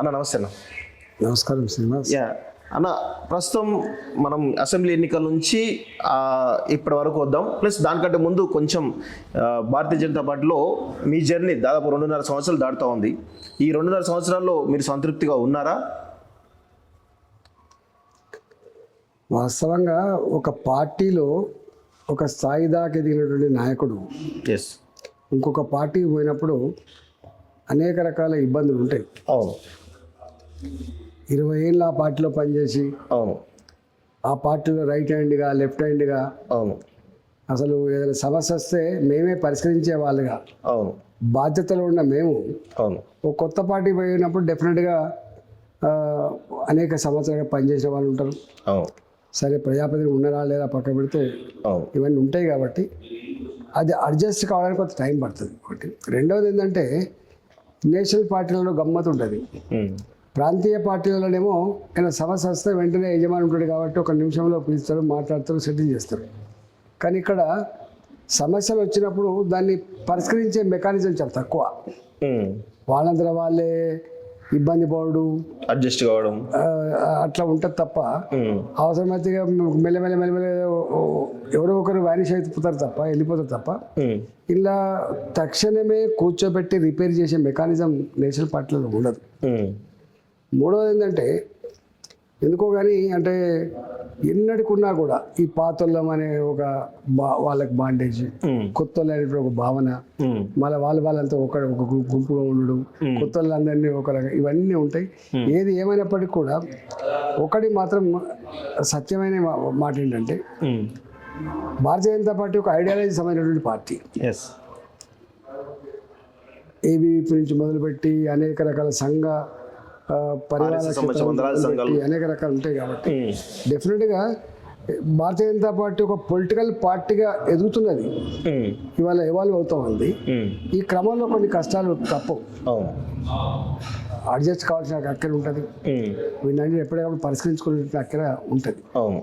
అన్న నమస్తే అన్న. నమస్కారం శ్రీనివాస్. యా. అన్న ప్రస్తుతం మనం అసెంబ్లీ ఎన్నికల నుంచి ఇప్పటి వరకు వద్దాం. ప్లస్ దానికంటే ముందు కొంచెం భారతీయ జనతా పార్టీలో మీ జర్నీ దాదాపు రెండున్నర సంవత్సరాలు దాటుతూ ఉంది. ఈ రెండున్నర సంవత్సరాల్లో మీరు సంతృప్తిగా ఉన్నారా? వాస్తవంగా ఒక పార్టీలో ఒక స్థాయి దాకా ఎదిగినటువంటి నాయకుడు ఎస్ ఇంకొక పార్టీకి పోయినప్పుడు అనేక రకాల ఇబ్బందులు ఉంటాయి. అవును. ఇరవై ఏళ్ళు ఆ పార్టీలో పనిచేసి అవును. ఆ పార్టీలో రైట్ హ్యాండ్గా లెఫ్ట్ హ్యాండ్గా అవును. అసలు ఏదైనా సమస్య వస్తే మేమే పరిష్కరించే వాళ్ళుగా. అవును. బాధ్యతలో ఉన్న మేము అవును. ఒక కొత్త పార్టీ పోయినప్పుడు డెఫినెట్గా అనేక సంవత్సరాలుగా పనిచేసే వాళ్ళు ఉంటారు. అవును. సరే ప్రజాప్రతినిధులు ఉన్నారా లేదా పక్క పెడితే ఇవన్నీ ఉంటాయి కాబట్టి అది అడ్జస్ట్ కావడానికి కొంత టైం పడుతుంది. ఒకటి. రెండవది ఏంటంటే నేషనల్ పార్టీలలో గమ్మత్ ఉంటుంది. ప్రాంతీయ పార్టీలలోనేమో ఏమైనా సమస్య వస్తే వెంటనే యజమాని ఉంటాడు కాబట్టి ఒక నిమిషంలో పిలుస్తారు మాట్లాడతారు సెటిల్ చేస్తారు కానీ ఇక్కడ సమస్యలు వచ్చినప్పుడు దాన్ని పరిష్కరించే మెకానిజం చాలా తక్కువ. వాళ్ళందరూ వాళ్ళే ఇబ్బంది పడు అడ్జస్ట్ కావడం అట్లా ఉంటుంది తప్ప. అవసరమైతే మెల్లమెల్ల మెల్లమెల్ల ఎవరో ఒకరు వానిష్ అయిపోతారు తప్ప వెళ్ళిపోతారు తప్ప. ఇలా తక్షణమే కూర్చోబెట్టి రిపేర్ చేసే మెకానిజం నేషనల్ పార్టీలో ఉండదు. మూడవది ఏంటంటే ఎందుకో కానీ అంటే ఎన్నటికున్నా కూడా ఈ పాతొల్లం అనే ఒక బా వాళ్ళకి బాండేజ్ ఉమ్. కొత్త అనేటువంటి ఒక భావన. మళ్ళీ వాళ్ళ వాళ్ళంతా ఒక ఒక గుంపుగా ఉండడం కొత్త వాళ్ళందరినీ ఒక రకం ఇవన్నీ ఉంటాయి ఏది ఏమైనప్పటికీ కూడా ఒకటి మాత్రం సత్యమైన మాట ఏంటంటే. భారతీయ జనతా పార్టీ ఒక ఐడియాలజీ సంబంధించినటువంటి పార్టీ ఎస్ ఏబీవీపీ నుంచి మొదలుపెట్టి అనేక రకాల సంఘ అనేక రకాలు ఉంటాయి కాబట్టి. డెఫినెట్గా భారతీయ జనతా పార్టీ ఒక పొలిటికల్ పార్టీగా ఎదుగుతున్నది. ఇవాళ ఎవాల్వ్ అవుతా ఉంది. ఈ క్రమంలో కొన్ని కష్టాలు తప్పవు అడ్జస్ట్ కావాల్సిన అక్కర ఉంటుంది. వీళ్ళని ఎప్పటికప్పుడు పరిష్కరించుకునే అక్కర ఉంటుంది? అవును.